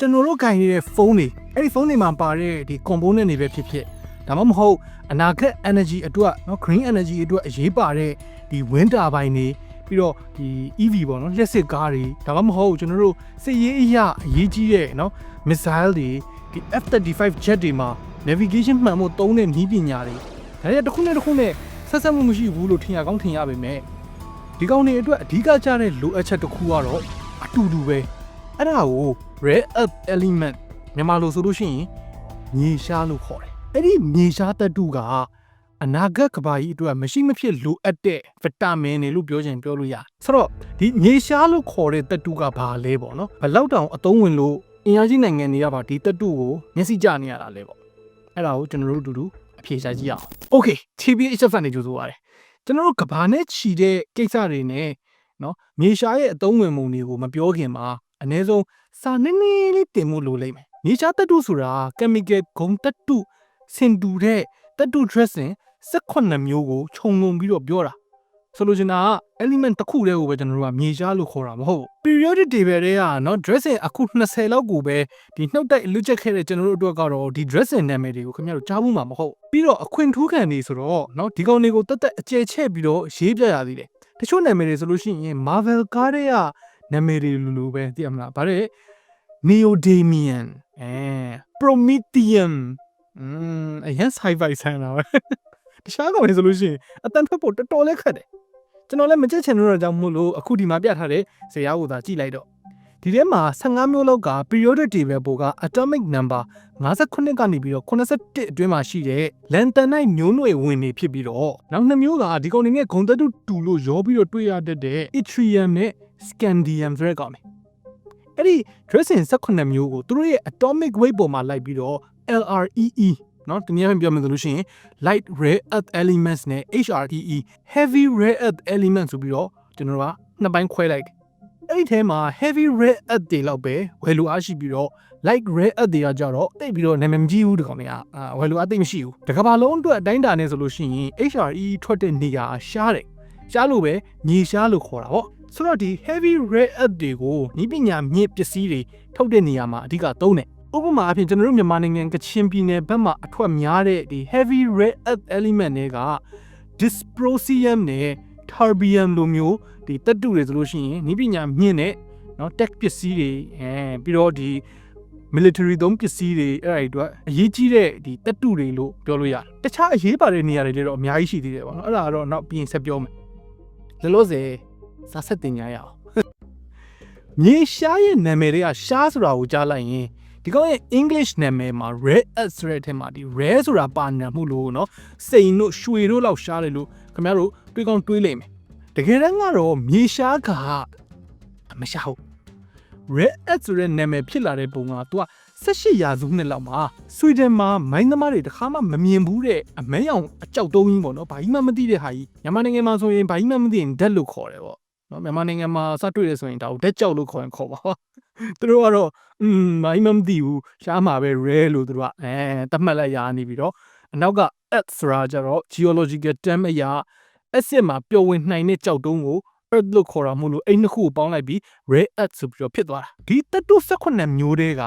ကျွန်တော်တို့ကင်နေတဲ့ဖုန်းတွေအဲ့ဒီဖုန်းတွေမှာပါတဲ့ဒီ component တွေပဲဖြစ်ဖြစ်ဒါမှမဟုတ်အနာဂတ် energy အတွက်နော် green energy အတွက်အရေးပါတဲ့ဒီ wind turbine တွေပြီးတော့ဒီ EV ပေါ့နော်လျှက်စစ်ကားတွေဒါမှမဟုတ်ကျွန်တော်တို့စစ်ရေးအရာအရေးကြီးတဲ့နော် missile တွေဒီ F35 jet တွေမှာ navigation မှန်ဖို့သုံးတဲ့နည်းပညာတွေဒါတွေကတစ်ခုနဲ့တစ်ခုနဲ့ဆက်ဆက်မှုမရှိဘူးလို့ထင်ရကောင်းထင်ရပါပေမဲ့ဒီကောင်တွေအတွက်အဓိကကျတဲ့လိုအပ်ချက်တစ်ခုကတော့အတူတူပဲ အဲ့ဒါကို rare earth element မြန်မာလိုဆိုလို့ရှိရင်မြေရှားလို့ခေါ်တယ်အဲ့ဒီမြေရှားသတ္တုကအနာဂတ်ကဘာကြီးအတွက်မရှိမဖြစ်လိုအပ်တဲ့ဗီတာမင်တွေလို့ပြောချင်ပြောလို့ရတယ်ဆိုတော့ဒီမြေရှားလို့ခေါ်တဲ့သတ္တုကဘာလဲပေါ့နော်ဘယ်လောက်တောင်အသုံးဝင်လို့အင်အားကြီးနိုင်ငံတွေကပါဒီသတ္တုကိုမျက်စိကျနေရတာလဲပေါ့အဲ့ဒါကိုကျွန်တော်တို့အတူတူအဖြေရှာကြည့်အောင် Okay TBHF နဲ့ကြိုးဆိုပါရစေကျွန်တော်တို့ကဘာနဲ့ခြီတဲ့ကိစ္စတွေနဲ့နော်မြေရှားရဲ့အသုံးဝင်မှုတွေကိုမပြောခင်မှာ အ ਨੇ ဆုံးစာနည်းနည်းလေးတင်မှုလိုလိမ့်မယ်မြေရှားသတ္တုဆိုတာ chemical ဂုံသတ္တုစင်တူတဲ့သတ္တု dressing 18မျိုးကိုခြုံငုံပြီးတော့ပြောတာဆိုလိုချင်တာက element တစ်ခုတည်းကိုပဲကျွန်တော်တို့ကမြေရှားလို့ခေါ်တာမဟုတ်ဘူး periodic table တွေကနော် dressing အခု20လောက်ကိုပဲဒီနှုတ်တိုက်လွတ်ချက်ခဲ့တဲ့ကျွန်တော်တို့အတွက်ကတော့ဒီ dressing နာမည်တွေကိုခင်ဗျားတို့ကြားဘူးမှာမဟုတ်ပြီးတော့အခွင့်ထူးခံနေဆိုတော့နော်ဒီကောင်တွေကိုတက်တက်အကျယ်ချဲ့ပြီးတော့ရေးပြရသေးတယ်တချို့နာမည်တွေဆိုလို့ရှိရင် Marvel ကားတွေက နာမည်တွေလိုလိုပဲသိရမလားဗါတဲ့ Neodymium အဲ Prometheum อืมအရင် sci-fi ဆန်တာပဲတခြားကောင်တွေဆိုလို့ရှိရင်အတန်ထွက်ဖို့တော်တော်လေးခက်တယ်ကျွန်တော်လည်းမကြက်ချင်လို့တော့ကြောင့်မို့လို့အခုဒီမှာပြထားတဲ့ဇာတ်ကိုသာကြည့်လိုက်တော့ဒီထဲမှာ15မျိုးလောက်က periodic table ပေါ်က atomic number 58ကနေပြီးတော့81အတွင်းမှာရှိတဲ့ lanthanide မျိုးနွယ်ဝင်နေဖြစ်ပြီးတော့နောက်နှစ်မျိုးကဒီကောင်တွေနဲ့ဂုံသက်တုတူလို့ရောပြီးတော့တွေ့ရတတ်တဲ့ yttrium နဲ့ scandium ဆိုတဲ့ကောင်တွေအဲ့ဒီ dressing 18မျိုးကိုသူတို့ရဲ့ atomic weight ပေါ်မှာလိုက်ပြီးတော့ LREE เนาะတနည်းအားဖြင့်ပြောမယ်ဆိုလို့ရှိရင် light rare earth elements နဲ့ HREE heavy rare earth elements ဆိုပြီးတော့ကျွန်တော်တို့ကနှစ်ပိုင်းခွဲလိုက်တယ်အဲ့ဒီထဲမှာ heavy rare earth တွေလောက်ပဲဝယ်လိုအားရှိပြီးတော့ light rare earth တွေကကြတော့တိတ်ပြီးတော့နာမည်မကြီးဘူးဒီကောင်တွေကအာဝယ်လိုအားတိတ်မရှိဘူးတကဘာလုံးအတွက်အတိုင်းတာနဲ့ဆိုလို့ရှိရင် HRE ထွက်တဲ့နေရာရှားတယ်ရှားလို့ပဲမြေရှားလို့ခေါ်တာပေါ့ ဆိုတော့ဒီ heavy rare earth တွေကိုဤပညာမြင့်ပစ္စည်းတွေထုတ်တဲ့နေရာမှာအဓိကသုံးတယ်ဥပမာအဖြစ်ကျွန်တော်တို့မြန်မာနိုင်ငံကချင်ပြည်နယ်ဘက်မှာအထွက်များတဲ့ဒီ heavy rare earth element တွေက dysprosium နဲ့ terbium လိုမျိုးဒီတက်တူတွေဆိုလို့ရှိရင်ဤပညာမြင့်တဲ့เนาะ tech ပစ္စည်းတွေအဲပြီးတော့ဒီ military သုံးပစ္စည်းတွေအဲ့ဒါတွေအတွက်အရေးကြီးတဲ့ဒီတက်တူတွေလို့ပြောလို့ရတယ်တခြားအရေးပါတဲ့နေရာတွေလည်းတော့အများကြီးရှိသေးတယ်ပေါ့နော်အဲ့ဒါကတော့နောက်ပြီးရင်ဆက်ပြောမယ်လောလောဆယ် စာဆက်တင်ကြရအောင် မြေရှားရဲ့နာမည်တွေကရှားဆိုတာကိုကြားလိုက်ရင်ဒီကောင်ရဲ့ English နာမည်မှာ red earth ဆိုတဲ့အထက်မှာဒီ rare ဆိုတာပါနေမှုလို့เนาะစိန်တို့ရွှေတို့လောက်ရှားတယ်လို့ခင်ဗျားတို့တွေးကောင်းတွေးလိမ့်မယ်တကယ်တမ်းကတော့မြေရှားကမရှားဘူး red earth ဆိုတဲ့နာမည်ဖြစ်လာတဲ့ပုံက तू က18ရာစုနှစ်လောက်မှာဆွီဒင်မှာမိုင်းသမားတွေတခါမှမမြင်ဘူးတဲ့အမဲရောင်အကြောက်တုံးကြီးပေါ့နော်ဘာကြီးမှမသိတဲ့ဟာကြီးမြန်မာနိုင်ငံမှာဆိုရင်ဘာကြီးမှမသိရင်ဓာတ်လို့ခေါ်တယ်ပေါ့ နော်မြန်မာနိုင်ငံမှာစတွေ့ရဆိုရင်ဒါကိုဓာတ်ကြောက်လို့ခေါ်ရင်ခေါ်ပါသူတို့ကတော့อืมဘာကြီးမှမသိဘူးရှားမှာပဲ rare လို့သူတို့ကအဲတတ်မှတ်လိုက်ရနေပြီးတော့အနောက်က earth ဆိုတာကြတော့ geological term အရာ acid မှာပျော်ဝင်နိုင်တဲ့ကြောက်တုံးကို earth လို့ခေါ်တာမို့လို့အဲ့နှစ်ခုကိုပေါင်းလိုက်ပြီး rare earth ဆိုပြီးတော့ဖြစ်သွားတာဒီတက်တု18မျိုးတွေက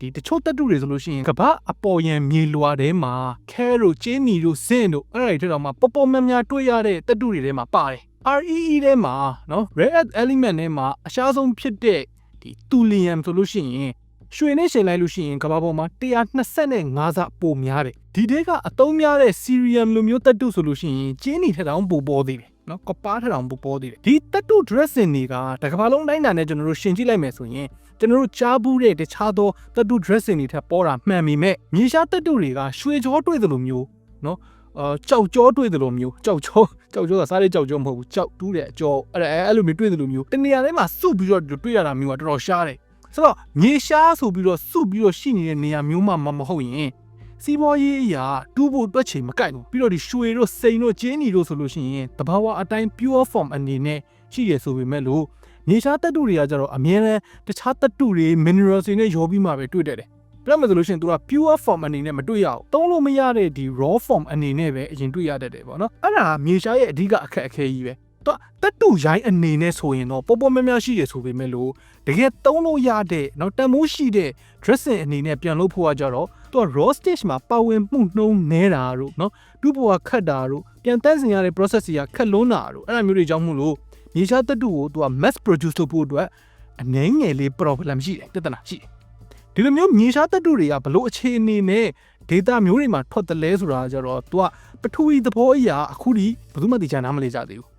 ဒီတချို့တက်တုတွေဆိုလို့ရှိရင်ကမ္ဘာအပေါ်ယံမြေလွှာထဲမှာခဲတို့ကျင်းနီတို့ဇင်းတို့အဲ့ဒါတွေထက်တော့မှပေါ်ပေါ်များများတွေ့ရတဲ့တက်တုတွေထဲမှာပါတယ် REE ထဲမှာနော် rare earth element ထဲမှာအရှားဆုံးဖြစ်တဲ့ဒီတူလီယမ်ဆိုလို့ရှိရင်ရွှေနဲ့ရှင်လိုက်လို့ရှိရင်ကမ္ဘာပေါ်မှာ125ဆပိုများတယ်ဒီတဲကအသုံးများတဲ့ Sirium လိုမျိုးတက်တုဆိုလို့ရှိရင်ကျင်းနီထက်တောင်ပိုပေါ်သေးတယ်နော်ကပါထက်တောင်ပိုပေါ်သေးတယ်ဒီတက်တု dressing တွေကတကမ္ဘာလုံးတိုင်းတာနဲ့ကျွန်တော်တို့ရှင်းကြည့်လိုက်မယ်ဆိုရင်ကျွန်တော်တို့ကြားဘူးတဲ့တခြားသောတက်တု dressing တွေထက်ပေါ်တာမှန်ပေမဲ့မြေရှားတက်တုတွေကရွှေကြောတွေ့သလိုမျိုးနော် အာကြောက်ကြောတွေ့သလိုမျိုးကြောက်ကြောကြောက်ကြောကစားတဲ့ကြောက်ကြောမဟုတ်ဘူးကြောက်တူးတဲ့အကြောအဲ့ဒါအဲ့လိုမျိုးတွေ့သလိုမျိုးတနေရာထဲမှာစုပြီးတော့တွေ့ရတာမျိုးကတော်တော်ရှားတယ်ဆိုတော့မြေရှားဆိုပြီးတော့စုပြီးတော့ရှိနေတဲ့နေရာမျိုးမှမဟုတ်ရင်စီးပွားရေးအရာတူးဖို့တွက်ချိန်မကိုက်ဘူးပြီးတော့ဒီရွှေတို့စိန်တို့ကျင်းနီတို့ဆိုလို့ရှိရင်တဘာဝအတိုင်း pure form အနေနဲ့ရှိရဆိုပေမဲ့လို့မြေရှားတက်တုတွေကကြတော့အများနဲ့တခြားတက်တုတွေ minerals တွေနဲ့ရောပြီးမှပဲတွေ့တတ်တယ် ပြတ်မယ်ဆိုလို့ရှိရင် तू က pure form အနေနဲ့မတွေ့ရအောင်သုံးလို့မရတဲ့ဒီ raw form အနေနဲ့ပဲအရင်တွေ့ရတတ်တယ်ပေါ့နော်အဲ့ဒါမြေရှားရဲ့အဓိကအခက်အခဲကြီးပဲသူကတတူရိုင်းအနေနဲ့ဆိုရင်တော့ပေါ်ပေါ်များများရှိရဆိုပေမဲ့လို့တကယ်သုံးလို့ရတဲ့နော်တန်မိုးရှိတဲ့ dressing အနေနဲ့ပြန်လုပ်ဖို့ကကြတော့သူက raw stage မှာပါဝင်မှုနှုံးနေတာတို့နော်သူ့ဘဝခတ်တာတို့ပြန်တန့်စင်ရတဲ့ process ကြီးကခက်လွန်းတာတို့အဲ့လိုမျိုးတွေကြောင့်မို့လို့မြေရှားတတူကိုသူက mass produce လုပ်ဖို့အတွက်အနည်းငယ်လေး problem ရှိတယ်ပြဿနာရှိတယ် ဒီလိုမျိုးမြေရှားတက်တူတွေကဘလို့အခြေအနေနဲ့ data မျိုးတွေမှာထွက်တယ်လဲဆိုတာကြတော့သူကပထဝီသဘောအရာအခုထိဘယ်သူမှသိချင်နားမလဲကြသေးဘူး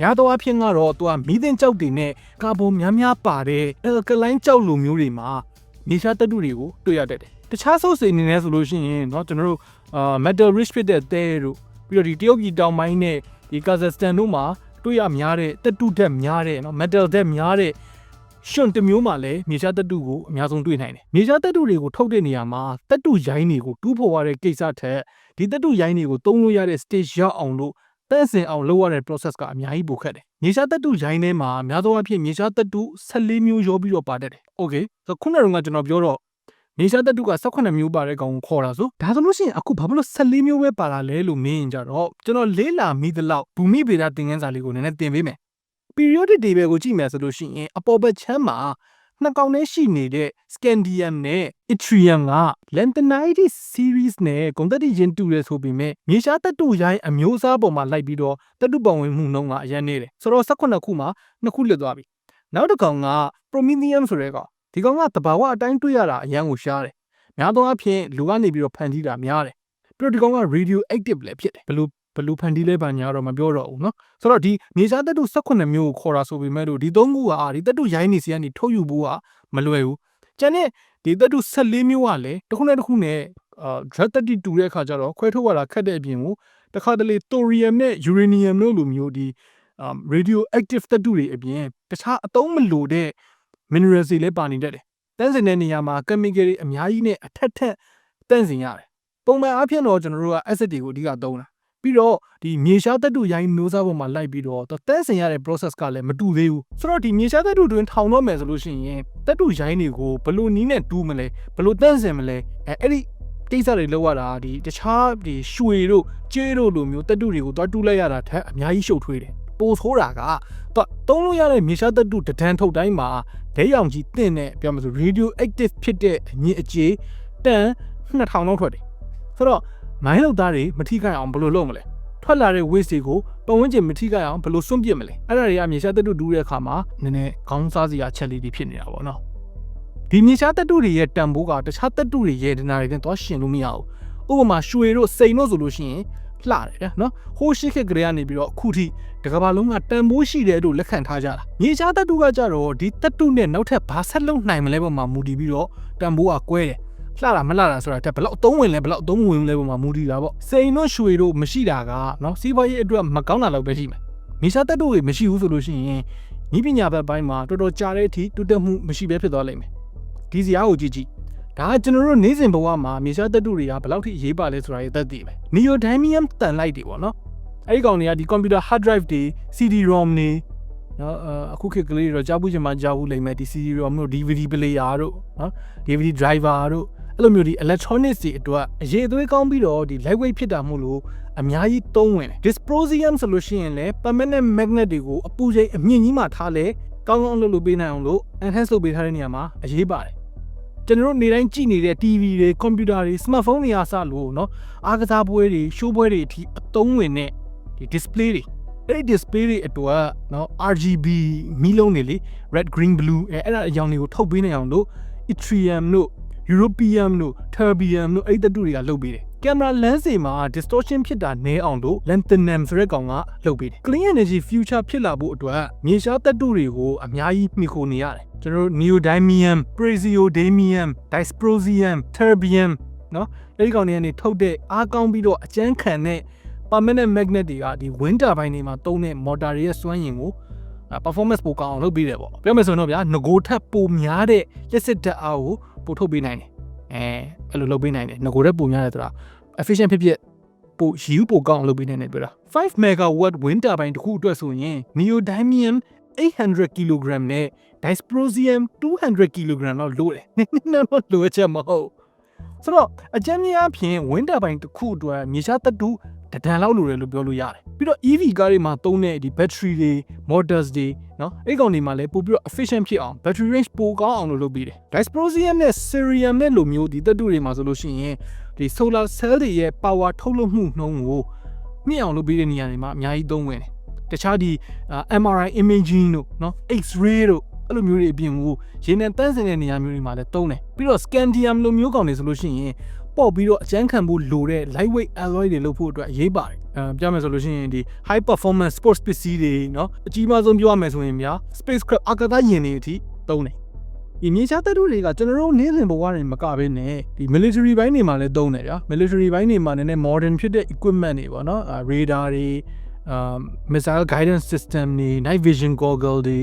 များသောအားဖြင့်ကတော့သူကမီးသင်ကြောက်တွေနဲ့ကာဗွန်များများပါတဲ့ alkaline ကြောက်လိုမျိုးတွေမှာမြေရှားတက်တူတွေကိုတွေ့ရတတ်တယ်တခြားဆုပ်စိန်အနေနဲ့ဆိုလို့ရှိရင်เนาะကျွန်တော်တို့အာ metal rich ဖြစ်တဲ့သဲတို့ပြီးတော့ဒီတရုတ်ပြည်တောင်ပိုင်းနဲ့ဒီကာဇက်စတန်တို့မှာတွေ့ရများတဲ့တက်တူဓာတ်များတဲ့เนาะ metal ဓာတ်များတဲ့ ရှင်တစ်မျိုးမှာလည်းမြေရှားတက်တူကိုအများဆုံးတွေ့နိုင်တယ်မြေရှားတက်တူတွေကိုထုတ်တဲ့နေရာမှာတက်တူရိုင်းတွေကိုတူးဖော်ရတဲ့ကိစ္စထက်ဒီတက်တူရိုင်းတွေကိုသုံးလို့ရတဲ့ stage ရောက်အောင်လို့တန့်စင်အောင်လုပ်ရတဲ့ process ကအများကြီးပိုခက်တယ်မြေရှားတက်တူရိုင်းထဲမှာအများသောအားဖြင့်မြေရှားတက်တူ14မျိုးရောပြီးတော့ပါတတ်တယ် okay ဆိုတော့ခုနကကျွန်တော်ပြောတော့မြေရှားတက်တုက18မျိုးပါတဲ့ကောင်ကိုခေါ်တာဆိုဒါဆိုလို့ရှိရင်အခုဘာဖြစ်လို့14မျိုးပဲပါလာလဲလို့မင်းရင်ကြတော့ကျွန်တော်လေးလာမိသလောက်ဘူမိဗေဒသင်ခန်းစာလေးကိုနည်းနည်းသင်ပေးမယ် periodic table ကိုကြည့်မယ်ဆိုလို့ရှိရင်အပေါ်ဘက်ချမ်းမှာနှစ်ကောင်နဲ့ရှိနေတဲ့ scandium နဲ့ yttrium က lanthanides series နဲ့ဂုဏ်သတ္တိချင်းတူတယ်ဆိုပေမဲ့မြေရှားတက်တုရိုင်းအမျိုးအစားပေါ်မှာလိုက်ပြီးတော့တက်တုပုံဝင်မှုနှုန်းကအရင်နေတယ်ဆိုတော့18ခုမှာနှစ်ခုလွတ်သွားပြီနောက်တစ်ကောင်က promethium ဆိုတဲ့ကောင်ဒီကောင်ကတဘာဝအတိုင်းတွေ့ရတာအရန်ကိုရှားတယ်။များသောအားဖြင့်လူကနေပြီးတော့ဖန်တီးတာများတယ်။ပြီးတော့ဒီကောင်က radioactive လည်းဖြစ်တယ်။ဘလို့ ဘလို့ဖန်တီးလဲပါညာတော့မပြောတော့ဘူးเนาะ။ဆိုတော့ဒီမြေရှားတက်တု18မျိုးကိုခေါ်တာဆိုပေမဲ့လို့ဒီသုံးခုကဒီတက်တုရိုင်းနေစီကနေထုတ်ယူဖို့ကမလွယ်ဘူး။ကျန်တဲ့ဒီတက်တု14မျိုးကလည်းတစ်ခုနဲ့တစ်ခုနဲ့အာ drug တက်တိတူတဲ့အခါကျတော့ခွဲထုတ်ရတာခက်တဲ့အပြင်ကိုတခါတလေ thorium နဲ့ uranium တို့လိုမျိုးဒီ radioactive တက်တုတွေအပြင်တခြားအသုံးမလိုတဲ့ minerals တွေလည်းပါနေတတ်တယ်။တန်းစင်တဲ့နေရာမှာ chemical တွေအများကြီးနဲ့အထက်ထက်တန်းစင်ရတယ်။ပုံမှန်အားဖြင့်တော့ကျွန်တော်တို့က acid တွေကိုအဓိကသုံးတာ။ ပြီးတော့ဒီမြေရှားသတ္တုရိုင်းမျိုးစားပေါ်မှာလိုက်ပြီးတော့တန်းစင်ရတဲ့ process ကလည်းမတူသေးဘူး။ဆိုတော့ဒီမြေရှားသတ္တုတွင်ထောင်တော့မယ်ဆိုလို့ရှိရင်သတ္တုရိုင်းတွေကိုဘယ်လိုနည်းနဲ့တူးမလဲဘယ်လိုတန်းစင်မလဲအဲအဲ့ဒီကိစ္စတွေလောက်ရတာဒီတခြားဒီရွှေတို့ကြေးတို့လိုမျိုးတက်တုတွေကိုသွားတူးလိုက်ရတာထက်အများကြီးရှုပ်ထွေးတယ်။ပိုဆိုးတာကတော့သုံးလို့ရတဲ့မြေရှားတက်တုတဒန်းထုတ်တိုင်းမှာလက်ရောင်ကြီးတင့်တဲ့ပြောမှဆို radioactive ဖြစ်တဲ့အညစ်အကြေးတန်2000လောက်ထွက်တယ်ဆိုတော့ မိုင်းလောက်သားတွေမထိခိုက်အောင်ဘယ်လိုလုပ်မလဲထွက်လာတဲ့ waste တွေကိုပတ်ဝန်းကျင်မထိခိုက်အောင်ဘယ်လိုစွန့်ပစ်မလဲအဲ့ဒါတွေကမြေရှားတက်တုဒူးတဲ့အခါမှာနည်းနည်းခေါင်းစားစရာချက်လေးတွေဖြစ်နေတာပေါ့နော်ဒီမြေရှားတက်တုတွေရဲ့တန်ဖိုးကတခြားတက်တုတွေရဲ့ဒနာတွေနဲ့သွားရှင်လို့မရဘူးဥပမာရွှေတို့စိန်တို့ဆိုလို့ရှိရင်လှတယ်နော်ဟိုးရှိခက်ကလေးကနေပြီးတော့အခုထိတကဘာလုံးကတန်ဖိုးရှိတယ်လို့လက်ခံထားကြတာမြေရှားတက်တုကကြတော့ဒီတက်တုနဲ့နောက်ထပ်ဘာဆက်လုံးနိုင်မလဲပေါ်မှာမူတည်ပြီးတော့တန်ဖိုးကကွဲတယ် လှတာမလှတာဆိုတာတက်ဘလောက်အသုံးဝင်လဲဘလောက်အသုံးမဝင်လဲပေါ်မှာမူတည်တာပေါ့စိန်တို့ရွှေတို့မရှိတာကနော်စီးပွားရေးအတွက်မကောင်းတာတော့ပဲရှိမယ်မြေရှားတက်တုတွေမရှိဘူးဆိုလို့ရှိရင်ဤပညာဘက်ပိုင်းမှာတော်တော်ကြာတဲ့အထိတိုးတက်မှုမရှိဘဲဖြစ်သွားလိမ့်မယ်ဒီစရာကိုကြည့်ကြည့်ဒါကကျွန်တော်တို့နေ့စဉ်ဘဝမှာမြေရှားတက်တုတွေကဘယ်လောက်ထိအရေးပါလဲဆိုတာရဲ့သက်သေပဲ neodymium တန်လိုက်တွေပေါ့နော်အဲ့ဒီကောင်တွေကဒီ computer hard drive တွေ CD-ROM တွေနော်အခုခေတ်ကလေးတွေတော့ကြားဘူးချင်မှကြားဘူးလိမ့်မယ်ဒီ CD-ROM တို့ DVD player တို့နော် DVD driver တို့ အဲ့လိုမျိုးဒီ electronics တွေအတွက်အရေးအသွေးကောင်းပြီးတော့ဒီ lightweight ဖြစ်တာမို့လို့အများကြီးသုံးဝင်တယ် dysprosium ဆိုလို့ရှိရင်လည်း permanent magnet တွေကိုအပူချိန်အမြင့်ကြီးမှထားလဲကောင်းကောင်းလုပ်လို့ပေးနိုင်အောင်လို့ enhance လုပ်ပေးထားတဲ့နေရာမှာအရေးပါတယ်ကျွန်တော်တို့နေတိုင်းကြည့်နေတဲ့ TV တွေကွန်ပျူတာတွေ smartphone တွေအားစလို့เนาะအားကစားပွဲတွေ show ပွဲတွေအထိအသုံးဝင်တဲ့ဒီ display တွေအဲ့ဒီ display တွေအတွက်เนาะ RGB မီးလုံးတွေလေ red green blue အဲအဲ့ဒါအကြောင်းတွေကိုထုတ်ပေးနေအောင်လို့ yttrium တို့ European လို့ Terbium လို့အဲ့တတုတွေကလုပ်ပေးတယ်ကင်မရာလမ်းစဉ်မှာ distortion ဖြစ်တာနည်းအောင်လို့ lanthanum ဆိုတဲ့ကောင်ကလုပ်ပေးတယ် clean energy future ဖြစ်လာဖို့အတွက်မြေရှားတတုတွေကိုအများကြီးမှီခိုနေရတယ်ကျွန်တော် neodymium praseodymium dysprosium terbium နော်အဲ့ဒီကောင်တွေကနေထုတ်တဲ့အားကောင်းပြီးတော့အကျန်းခံတဲ့ permanent magnet တွေကဒီ wind turbine တွေမှာသုံးတဲ့ motor တွေရဲ့စွမ်းရည်ကို performance ပိုကောင်းအောင်လုပ်ပေးတယ်ပေါ့ပြောမယ်ဆိုရင်တော့ဗျာငကိုထပ်ပိုများတဲ့လျှက်စစ်ဓာတ်အားကို ပိုထုတ်ပေးနိုင်တယ်အဲအဲ့လိုလုပ်ပေးနိုင်တယ်ငကိုထက်ပိုများတယ်ဆိုတာ efficient ဖြစ်ဖြစ်ပိုယူပိုကောင်းအောင်လုပ်ပေးနိုင်တယ်ပြောတာ5 megawatt wind turbine တစ်ခုအတွက်ဆိုရင် neodymium 800 kg နဲ့ dysprosium 200 kg လောက်လိုတယ်နည်းနည်းတော့လိုချက်မဟုတ်ဆိုတော့အကြမ်းများဖြင့် wind turbine တစ်ခုအတွက်မြေရှားတတူတဒံလောက်လိုတယ်လို့ပြောလို့ရတယ်ပြီးတော့ EV ကားတွေမှာသုံးတဲ့ဒီ battery တွေ motors တွေ နော်အဲ့ကောင်တွေမှာလည်းပို့ပြီးတော့ efficient ဖြစ်အောင် battery range ပိုကောင်းအောင်လို့လုပ်ပေးတယ် dysprosium နဲ့ cerium နဲ့လိုမျိုးဒီသတ္တုတွေမှာဆိုလို့ရှိရင်ဒီ solar cell တွေရဲ့ power ထုတ်လွှတ်မှုနှုန်းကိုမြင့်အောင်လုပ်ပေးတဲ့နေရာတွေမှာအများကြီးသုံးဝင်တယ်တခြားဒီ MRI imaging တို့နော် X-ray တို့အဲ့လိုမျိုးတွေအပြင်ကိုရေနံတန်းစင်တဲ့နေရာမျိုးတွေမှာလည်းသုံးတယ်ပြီးတော့ scandium လိုမျိုးကောင်တွေဆိုလို့ရှိရင် ပေါ့ပြီးတော့အကျန်းခံဖို့လိုတဲ့ lightweight alloy တွေလုပ်ဖို့အတွက်အရေးပါတယ်အဲပြောမယ်ဆိုလို့ရှိရင်ဒီ high performance sports ပစ္စည်းတွေเนาะအကြီးမားဆုံးပြောရမယ်ဆိုရင်များ spacecraft အာကာသယာဉ်တွေအထိသုံးတယ်ဒီမြေရှားတပ်တို့တွေကကျွန်တော်တို့နေ့စဉ်ဘဝတွေမကဘဲနဲ့ဒီ military ဘိုင်းတွေမှာလည်းသုံးတယ်ဗျာ military ဘိုင်းတွေမှာလည်း modern ဖြစ်တဲ့ equipment တွေပေါ့နော်အာ radar တွေအာ missile guidance system တွေ night vision goggle တွေ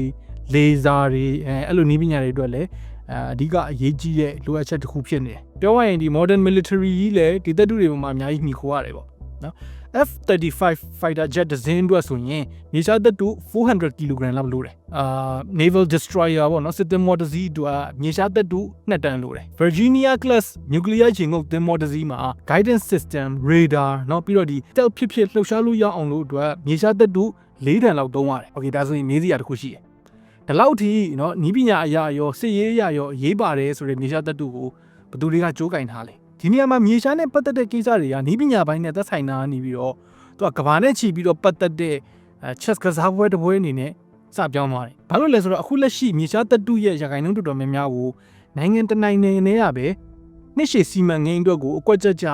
laser တွေအဲအဲ့လိုနည်းပညာတွေအတွက်လည်း အဲအဓိကအရေးကြီးတဲ့လိုအပ်ချက်တစ်ခုဖြစ်နေတယ်။ပြောရရင်ဒီ modern military ကြီးလည်းဒီတပ်တွေပေါ်မှာအများကြီးမှီခိုရတယ်ပေါ့နော် F35 fighter jet ဒဇင်းတို့ဆိုရင်မြေရှားတပ်တူ400 kg လောက်လိုတယ်။အာ naval destroyer ပေါ့နော်စစ်သင်္ဘောတစ်စီးတူကမြေရှားတပ်တူ2တန်လိုတယ်။ Virginia class nuclear ရေငုပ်သင်္ဘောတစ်စီးမှာ guidance system radar နော်ပြီးတော့ဒီ stealth ဖြစ်ဖြစ်လှုပ်ရှားလို့ရအောင်လို့အတွက်မြေရှားတပ်တူ၄တန်လောက်သုံးရတယ်။ Okay ဒါဆိုရင်မြေစရာတစ်ခုရှိတယ်။ ဒီလောက်ထိเนาะနီးပညာအရာရောစစ်ရေးအရာရောအရေးပါတယ်ဆိုတဲ့မြေရှားတပ်တုကိုဘယ်သူတွေကကြိုးကင်ထားလဲ။ဒီနေရာမှာမြေရှားနဲ့ပတ်သက်တဲ့ကိစ္စတွေကနီးပညာပိုင်းနဲ့သက်ဆိုင်တာနေပြီးတော့သူကကဘာနဲ့ချီပြီးတော့ပတ်သက်တဲ့အဲ chess ကစားပွဲတစ်ပွဲအနေနဲ့စပြောင်းသွားတယ်။ဘာလို့လဲဆိုတော့အခုလက်ရှိမြေရှားတပ်တုရဲ့ရာခိုင်နှုန်းတော်တော်များများကိုနိုင်ငံတနိုင်ငံနဲ့ရပဲနှစ်ရှည်စီမံကိန်းအတွက်ကိုအကွက်ကြကြ